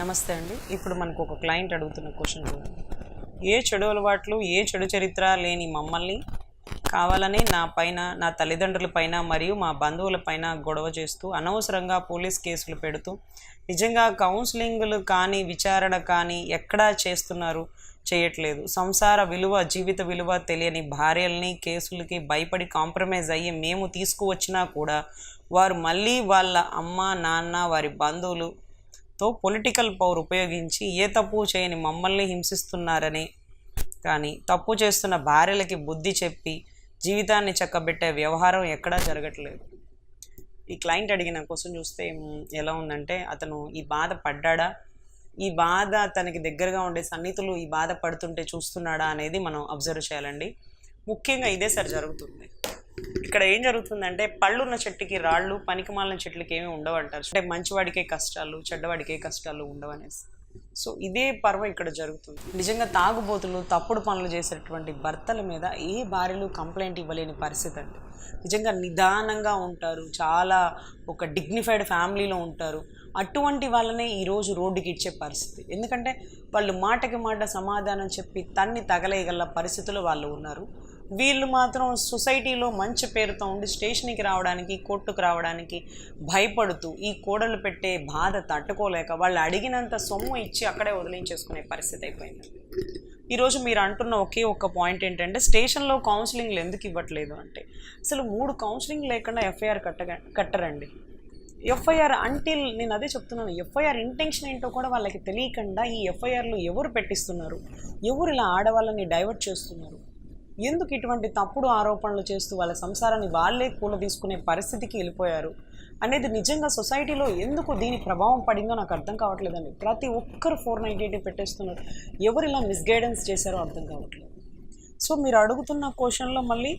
నమస్తే అండి. ఇప్పుడు మనకు ఒక క్లయింట్ అడుగుతున్న క్వశ్చన్ చూడండి. ఏ చెడు అలవాట్లు ఏ చెడు చరిత్ర లేని మమ్మల్ని కావాలని నా పైన నా తల్లిదండ్రుల పైన మరియు మా బంధువులపైన గొడవ చేస్తూ అనవసరంగా పోలీస్ కేసులు పెడుతూ నిజంగా కౌన్సిలింగ్లు కానీ విచారణ కానీ ఎక్కడా చేస్తున్నారు? చేయట్లేదు. సంసార విలువ జీవిత విలువ తెలియని భార్యల్ని కేసులకి భయపడి కాంప్రమైజ్ అయ్యి మేము తీసుకువచ్చినా కూడా వారు మళ్ళీ వాళ్ళ అమ్మ నాన్న వారి బంధువులు తో పొలిటికల్ పవర్ ఉపయోగించి ఏ తప్పు చేయని మమ్మల్ని హింసిస్తున్నారని కానీ తప్పు చేస్తున్న భార్యలకి బుద్ధి చెప్పి జీవితాన్ని చక్కబెట్టే వ్యవహారం ఎక్కడా జరగట్లేదు. ఈ క్లయింట్ అడిగిన క్వశ్చన్ చూస్తే ఎలా ఉందంటే అతను ఈ బాధ పడ్డా ఈ బాధ తనకి దగ్గరగా ఉండే సన్నిహితులు ఈ బాధ పడుతుంటే చూస్తున్నాడా? అనేది మనం అబ్జర్వ్ చేయాలండి. ముఖ్యంగా ఇదే సార్ జరుగుతుంది. ఇక్కడ ఏం జరుగుతుందంటే పళ్ళున్న చెట్టుకి రాళ్ళు పనికిమాలిన చెట్లకి ఏమీ ఉండవంటారు అంటే మంచివాడికే కష్టాలు చెడ్డవాడికే కష్టాలు ఉండవనేసి. సో ఇదే పర్వ ఇక్కడ జరుగుతుంది. నిజంగా తాగుబోతులు తప్పుడు పనులు చేసేటువంటి భర్తల మీద ఏ భార్యలు కంప్లైంట్ ఇవ్వలేని పరిస్థితి అండి. నిజంగా నిదానంగా ఉంటారు చాలా ఒక డిగ్నిఫైడ్ ఫ్యామిలీలో ఉంటారు. అటువంటి వాళ్ళనే ఈరోజు రోడ్డుకి ఇచ్చే పరిస్థితి. ఎందుకంటే వాళ్ళు మాటకి మాట సమాధానం చెప్పి తన్ని తగలేయగల పరిస్థితులు వాళ్ళు ఉన్నారు. వీళ్ళు మాత్రం సొసైటీలో మంచి పేరుతో ఉండి స్టేషన్కి రావడానికి కోర్టుకు రావడానికి భయపడుతూ ఈ కోడలు పెట్టే బాధ తట్టుకోలేక వాళ్ళు అడిగినంత సొమ్ము ఇచ్చి అక్కడే వదిలించేసుకునే పరిస్థితి అయిపోయింది. ఈరోజు మీరు అంటున్న ఒకే ఒక్క పాయింట్ ఏంటంటే స్టేషన్లో కౌన్సిలింగ్లు ఎందుకు ఇవ్వట్లేదు అంటే అసలు మూడు కౌన్సిలింగ్ లేకుండా ఎఫ్ఐఆర్ కట్ట కట్టరండి. ఎఫ్ఐఆర్ అంటిల్ నేను అదే చెప్తున్నాను ఎఫ్ఐఆర్ ఇంటెన్షన్ ఏంటో కూడా వాళ్ళకి తెలియకుండా ఈ ఎఫ్ఐఆర్లు ఎవరు పెట్టిస్తున్నారు? ఎవరు ఇలా ఆడవాళ్ళని డైవర్ట్ చేస్తున్నారు? ఎందుకు ఇటువంటి తప్పుడు ఆరోపణలు చేస్తూ వాళ్ళ సంసారాన్ని వాళ్ళే కూల తీసుకునే పరిస్థితికి వెళ్ళిపోయారు? అనేది నిజంగా సొసైటీలో ఎందుకు దీని ప్రభావం పడిందో నాకు అర్థం కావట్లేదండి. ప్రతి ఒక్కరు ఫోర్ నైంటీ ఎయిట్ పెట్టేస్తున్నారు. ఎవరు ఇలా మిస్గైడెన్స్ చేశారో అర్థం కావట్లేదు. సో మీరు అడుగుతున్న క్వశ్చన్లో మళ్ళీ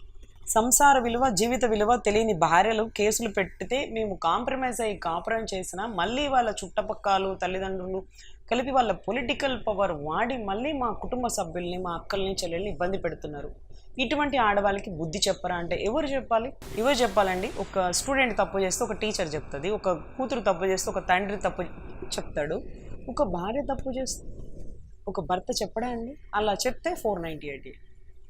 సంసార విలువ జీవిత విలువ తెలియని భార్యలు కేసులు పెట్టితే మేము కాంప్రమైజ్ అయ్యి కాపురం చేసినా మళ్ళీ వాళ్ళ చుట్టపక్కలు తల్లిదండ్రులు కలిపి వాళ్ళ పొలిటికల్ పవర్ వాడి మళ్ళీ మా కుటుంబ సభ్యుల్ని మా అక్కల్ని చెల్లెల్ని ఇబ్బంది పెడుతున్నారు. ఇటువంటి ఆడవాళ్ళకి బుద్ధి చెప్పరా అంటే ఎవరు చెప్పాలి? ఎవరు చెప్పాలండి? ఒక స్టూడెంట్ తప్పు చేస్తే ఒక టీచర్ చెప్తుంది ఒక కూతురు తప్పు చేస్తే ఒక తండ్రి తప్పు చెప్తాడు. ఒక భార్య తప్పు చేస్తే ఒక భర్త చెప్పడా అండి? అలా చెప్తే ఫోర్ నైంటీ ఎయిట్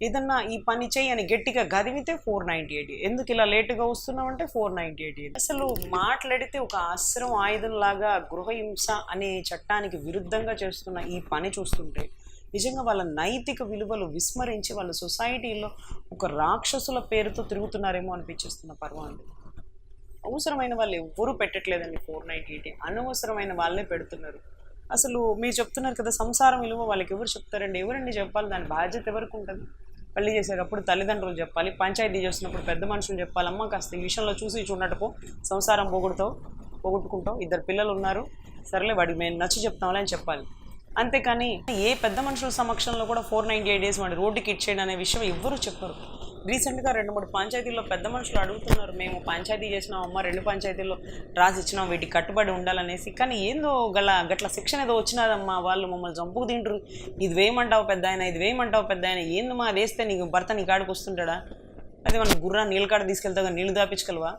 ఏదన్నా ఈ పని చేయి అని గట్టిగా గదివితే ఫోర్ నైంటీ ఎయిట్. ఎందుకు ఇలా లేటుగా వస్తున్నావు అంటే ఫోర్ నైంటీ ఎయిట్. అసలు మాట్లాడితే ఒక అస్త్రం ఆయుధం లాగా గృహహింస అనే చట్టానికి విరుద్ధంగా చేస్తున్న ఈ పని చూస్తుంటే నిజంగా వాళ్ళ నైతిక విలువలు విస్మరించి వాళ్ళ సొసైటీలో ఒక రాక్షసుల పేరుతో తిరుగుతున్నారేమో అనిపించేస్తున్న పర్వం అవసరమైన వాళ్ళు ఎవ్వరూ పెట్టట్లేదండి ఫోర్ నైంటీ ఎయిట్. అనవసరమైన వాళ్ళే పెడుతున్నారు. అసలు మీరు చెప్తున్నారు కదా సంసారం విలువ వాళ్ళకి ఎవరు చెప్తారండి? ఎవరండి చెప్పాలి? దాని బాధ్యత ఎవరికి ఉంటుంది? పెళ్ళి చేసేటప్పుడు తల్లిదండ్రులు చెప్పాలి పంచాయతీ చేస్తున్నప్పుడు పెద్ద మనుషులు చెప్పాలమ్మా కాస్త ఈ విషయంలో చూసి చూడటపు సంసారం పోగొడతావు పోగొట్టుకుంటావు ఇద్దరు పిల్లలు ఉన్నారు సరేలే వాడికి మేము నచ్చి చెప్తాంలే అని చెప్పాలి. అంతేకాని ఏ పెద్ద మనుషుల సమక్షంలో కూడా ఫోర్ నైంటీ ఎయిట్ డేస్ వాడి రోడ్డుకి ఇచ్చేయడం అనే విషయం ఎవ్వరూ చెప్పరు. రీసెంట్గా రెండు మూడు పంచాయతీల్లో పెద్ద మనుషులు అడుగుతున్నారు మేము పంచాయతీ చేసినాం అమ్మ రెండు పంచాయతీల్లో రాసి ఇచ్చినాం వీటికి కట్టుబడి ఉండాలనేసి. కానీ ఏందో గల గట్ల శిక్షణ ఏదో వచ్చినదమ్మా వాళ్ళు మమ్మల్ని చంపుకు తింటారు ఇది వేయమంటావు పెద్ద ఆయన ఇది వేయమంటావు పెద్ద ఆయన ఏందమ్మా వేస్తే నీకు భర్త నీ కాడికి వస్తుంటాడా? అది మన గుర్రా నీళ్ళ కాడ తీసుకెళ్తాగా నీళ్ళు దాపించగలవా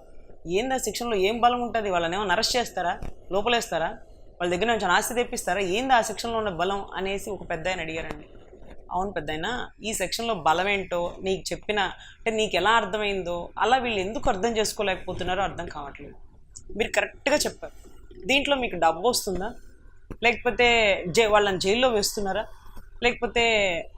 ఏందా శిక్షణలో ఏం బలం ఉంటుంది? వాళ్ళని ఏమైనా అరెస్ట్ చేస్తారా? లోపలేస్తారా? వాళ్ళ దగ్గర నుంచి ఆస్తి తెప్పిస్తారా? ఏందా ఆ శిక్షణలో ఉన్న బలం? అనేసి ఒక పెద్ద ఆయన అడిగారండి. అవును పెద్ద ఈ సెక్షన్లో బలం ఏంటో నీకు చెప్పిన అంటే నీకు ఎలా అర్థమైందో అలా వీళ్ళు ఎందుకు అర్థం చేసుకోలేకపోతున్నారో అర్థం కావట్లేదు. మీరు కరెక్ట్గా చెప్పారు. దీంట్లో మీకు డబ్బు వస్తుందా? లేకపోతే జై వాళ్ళని జైల్లో వేస్తున్నారా? లేకపోతే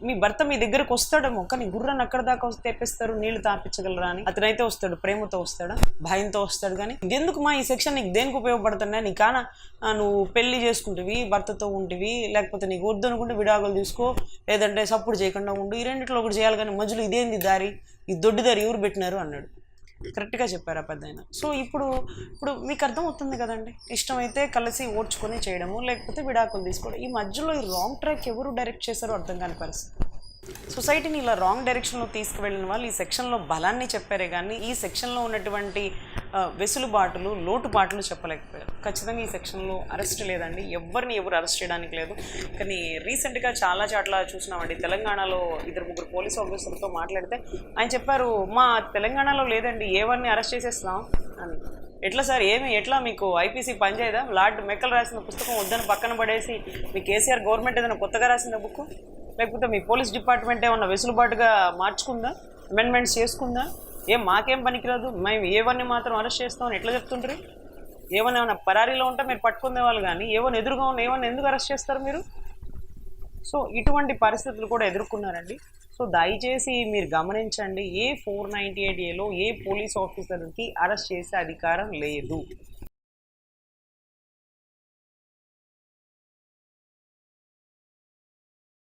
మీ భర్త మీ దగ్గరకు వస్తాడేమో కానీ గుర్రాన్ని అక్కడ దాకా వస్తే తెప్పిస్తారు నీళ్ళు తాపించగలరా అని. అతనైతే వస్తాడు ప్రేమతో వస్తాడా భయంతో వస్తాడు కానీ ఎందుకు మా ఈ సెక్షన్ నీకు దేనికి ఉపయోగపడుతున్నా నీ కాన నువ్వు పెళ్ళి చేసుకుంటివి భర్తతో ఉంటివి లేకపోతే నీకు వద్దు అనుకుంటే విడాకులు తీసుకో లేదంటే సప్పుడు చేయకుండా ఉండు ఈ రెండిట్లో ఒకటి చేయాలి కానీ మధ్యలో ఇదేంది దారి? ఈ దొడ్డి దారి ఎవరు పెట్టినారు? అన్నాడు. కరెక్ట్గా చెప్పారు ఆ పెద్ద సో ఇప్పుడు ఇప్పుడు మీకు అర్థమవుతుంది కదండి. ఇష్టమైతే కలిసి ఓడ్చుకొని చేయడము లేకపోతే విడాకులు తీసుకోవడం. ఈ మధ్యలో ఈ రాంగ్ ట్రాక్ ఎవరు డైరెక్ట్ చేశారో అర్థం కాని పరిస్థితి. సొసైటీని ఇలా రాంగ్ డైరెక్షన్లో తీసుకువెళ్ళిన వాళ్ళు ఈ సెక్షన్లో బలాన్ని చెప్పారే కానీ ఈ సెక్షన్లో ఉన్నటువంటి వెసులుబాటులు లోటుపాట్లు చెప్పలేకపోయారు. ఖచ్చితంగా ఈ సెక్షన్లో అరెస్ట్ లేదండి. ఎవరిని ఎవరు అరెస్ట్ చేయడానికి లేదు. కానీ రీసెంట్గా చాలా చాట్ల చూసినామండి. తెలంగాణలో ఇద్దరు ముగ్గురు పోలీస్ ఆఫీసర్తో మాట్లాడితే ఆయన చెప్పారు మా తెలంగాణలో లేదండి. ఏవన్నీ అరెస్ట్ చేసేస్తున్నాం అని. ఎట్లా సార్? ఏమి? ఎట్లా? మీకు ఐపీసీ పనిచేయదా లార్డ్ మెక్కల్ రాసిన పుస్తకం వద్దని పక్కన పడేసి మీ కేసీఆర్ గవర్నమెంట్ ఏదైనా కొత్తగా రాసిన బుక్ లేకపోతే మీ పోలీస్ డిపార్ట్మెంట్ ఏమన్నా వెసులుబాటుగా మార్చుకుందా? అమెండ్మెంట్స్ చేసుకుందా? ఏం మాకేం పనికిరాదు? మేము ఏవన్నీ మాత్రం అరెస్ట్ చేస్తామని ఎట్లా చెప్తుంటారు ఏమన్నా ఏమైనా పరారీలో ఉంటే మీరు పట్టుకునే వాళ్ళు కానీ ఏమన్నా ఎదురుగా ఉన్న ఏమన్నా ఎందుకు అరెస్ట్ చేస్తారు మీరు? సో ఇటువంటి పరిస్థితులు కూడా ఎదుర్కొన్నారండి. సో దయచేసి మీరు గమనించండి ఏ ఫోర్ నైంటీ ఎయిట్ ఏలో ఏ పోలీస్ ఆఫీసర్కి అరెస్ట్ చేసే అధికారం లేదు.